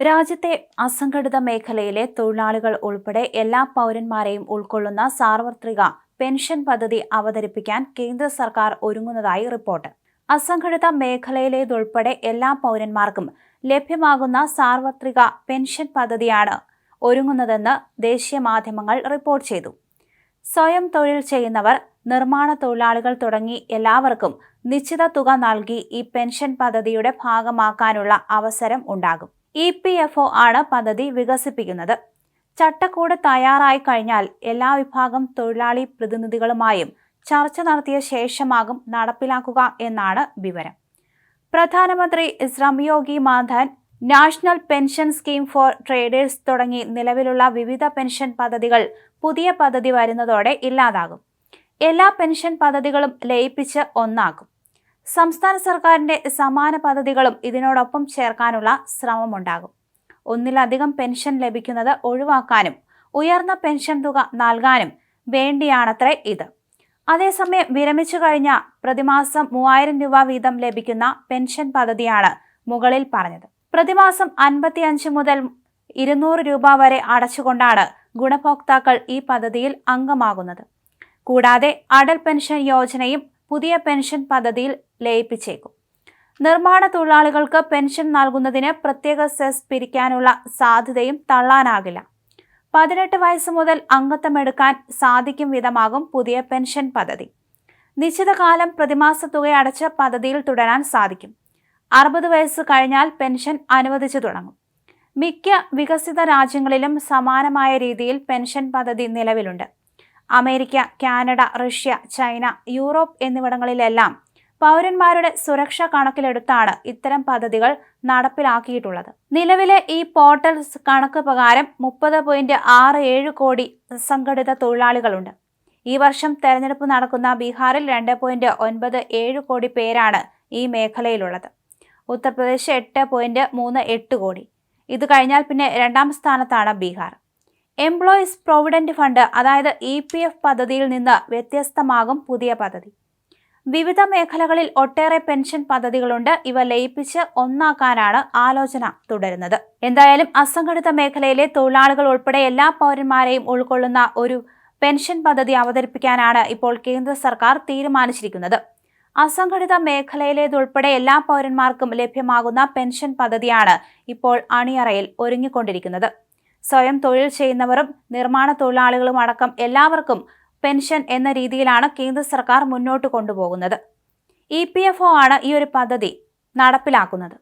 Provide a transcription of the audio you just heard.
രാജ്യത്തെ അസംഘടിത മേഖലയിലെ തൊഴിലാളികൾ ഉൾപ്പെടെ എല്ലാ പൗരന്മാരെയും ഉൾക്കൊള്ളുന്ന സാർവത്രിക പെൻഷൻ പദ്ധതി അവതരിപ്പിക്കാൻ കേന്ദ്ര സർക്കാർ ഒരുങ്ങുന്നതായി റിപ്പോർട്ട്. അസംഘടിത മേഖലയിലേതുൾപ്പെടെ എല്ലാ പൗരന്മാർക്കും ലഭ്യമാകുന്ന സാർവത്രിക പെൻഷൻ പദ്ധതിയാണ് ഒരുങ്ങുന്നതെന്ന് ദേശീയ മാധ്യമങ്ങൾ റിപ്പോർട്ട് ചെയ്തു. സ്വയം തൊഴിൽ ചെയ്യുന്നവർ നിർമ്മാണ തൊഴിലാളികൾ തുടങ്ങി എല്ലാവർക്കും നിശ്ചിത തുക നൽകി ഈ പെൻഷൻ പദ്ധതിയുടെ ഭാഗമാക്കാനുള്ള അവസരം ഉണ്ടാകും. ഇ പി എഫ് ഒ ആണ് പദ്ധതി വികസിപ്പിക്കുന്നത്. ചട്ടക്കൂട് തയ്യാറായി കഴിഞ്ഞാൽ എല്ലാ വിഭാഗം തൊഴിലാളി പ്രതിനിധികളുമായും ചർച്ച നടത്തിയ ശേഷമാകും നടപ്പിലാക്കുക എന്നാണ് വിവരം. പ്രധാനമന്ത്രി Shramyogi Maandhan national pension scheme for traders തുടങ്ങി നിലവിലുള്ള വിവിധ പെൻഷൻ പദ്ധതികൾ പുതിയ പദ്ധതി വരുന്നതോടെ ഇല്ലാതാകും. എല്ലാ പെൻഷൻ പദ്ധതികളും ലയിപ്പിച്ച് ഒന്നാക്കും സംസ്ഥാന സർക്കാരിന്റെ സമാന പദ്ധതികളും ഇതിനോടൊപ്പം ചേർക്കാനുള്ള ശ്രമമുണ്ടാകും. ഒന്നിലധികം പെൻഷൻ ലഭിക്കുന്നത് ഒഴിവാക്കാനും ഉയർന്ന പെൻഷൻ തുക നൽകാനും വേണ്ടിയാണത്രേ ഇത്. അതേസമയം വിരമിച്ചു കഴിഞ്ഞ പ്രതിമാസം മൂവായിരം രൂപ വീതം ലഭിക്കുന്ന പെൻഷൻ പദ്ധതിയാണ് മുകളിൽ പറഞ്ഞത്. പ്രതിമാസം അൻപത്തിയഞ്ച് മുതൽ ഇരുന്നൂറ് രൂപ വരെ അടച്ചുകൊണ്ടാണ് ഗുണഭോക്താക്കൾ ഈ പദ്ധതിയിൽ അംഗമാകുന്നത്. കൂടാതെ അടൽ പെൻഷൻ യോജനയും പുതിയ പെൻഷൻ പദ്ധതിയിൽ ലയിപ്പിച്ചേക്കും. നിർമ്മാണ തൊഴിലാളികൾക്ക് പെൻഷൻ നൽകുന്നതിന് പ്രത്യേക സെസ് പിരിക്കാനുള്ള സാധ്യതയും തള്ളാനാകില്ല. പതിനെട്ട് വയസ്സ് മുതൽ അംഗത്വമെടുക്കാൻ സാധിക്കും വിധമാകും പുതിയ പെൻഷൻ പദ്ധതി. നിശ്ചിത കാലം പ്രതിമാസ തുക അടച്ച് പദ്ധതിയിൽ തുടരാൻ സാധിക്കും. അറുപത് വയസ്സ് കഴിഞ്ഞാൽ പെൻഷൻ അനുവദിച്ചു തുടങ്ങും. മിക്ക വികസിത രാജ്യങ്ങളിലും സമാനമായ രീതിയിൽ പെൻഷൻ പദ്ധതി നിലവിലുണ്ട്. America Canada Russia China Europe എന്നിവിടങ്ങളിലെല്ലാം പൗരന്മാരുടെ സുരക്ഷ കണക്കിലെടുത്താണ് ഇത്തരം പദ്ധതികൾ നടപ്പിലാക്കിയിട്ടുള്ളത്. നിലവിലെ ഈ പോർട്ടൽ കണക്ക് പ്രകാരം മുപ്പത് പോയിന്റ് ആറ് ഏഴ് കോടി സംഘടിത തൊഴിലാളികളുണ്ട്. ഈ വർഷം തെരഞ്ഞെടുപ്പ് നടക്കുന്ന ബീഹാറിൽ രണ്ട് പോയിന്റ് ഒൻപത് ഏഴ് കോടി പേരാണ് ഈ മേഖലയിലുള്ളത്. ഉത്തർപ്രദേശ് എട്ട് പോയിന്റ് മൂന്ന് എട്ട് കോടി. ഇത് കഴിഞ്ഞാൽ പിന്നെ രണ്ടാം സ്ഥാനത്താണ് ബീഹാർ. എംപ്ലോയീസ് പ്രൊവിഡന്റ് ഫണ്ട് അതായത് ഇ പി എഫ് പദ്ധതിയിൽ നിന്ന് വ്യത്യസ്തമാകും പുതിയ പദ്ധതി. വിവിധ മേഖലകളിൽ ഒട്ടേറെ പെൻഷൻ പദ്ധതികളുണ്ട്. ഇവ ലയിപ്പിച്ച് ഒന്നാക്കാനാണ് ആലോചന തുടരുന്നത്. എന്തായാലും അസംഘടിത മേഖലയിലെ തൊഴിലാളികൾ ഉൾപ്പെടെ എല്ലാ പൗരന്മാരെയും ഉൾക്കൊള്ളുന്ന ഒരു പെൻഷൻ പദ്ധതി അവതരിപ്പിക്കാനാണ് ഇപ്പോൾ കേന്ദ്ര സർക്കാർ തീരുമാനിച്ചിരിക്കുന്നത്. അസംഘടിത മേഖലയിലേതുൾപ്പെടെ എല്ലാ പൗരന്മാർക്കും ലഭ്യമാകുന്ന പെൻഷൻ പദ്ധതിയാണ് ഇപ്പോൾ അണിയറയിൽ ഒരുങ്ങിക്കൊണ്ടിരിക്കുന്നത്. സ്വയം തൊഴിൽ ചെയ്യുന്നവരും നിർമ്മാണ തൊഴിലാളികളും അടക്കം എല്ലാവർക്കും പെൻഷൻ എന്ന രീതിയിലാണ് കേന്ദ്ര സർക്കാർ മുന്നോട്ട് കൊണ്ടുപോകുന്നത്. ഇ പി എഫ് ഒ ആണ് ഈ ഒരു പദ്ധതി നടപ്പിലാക്കുന്നത്.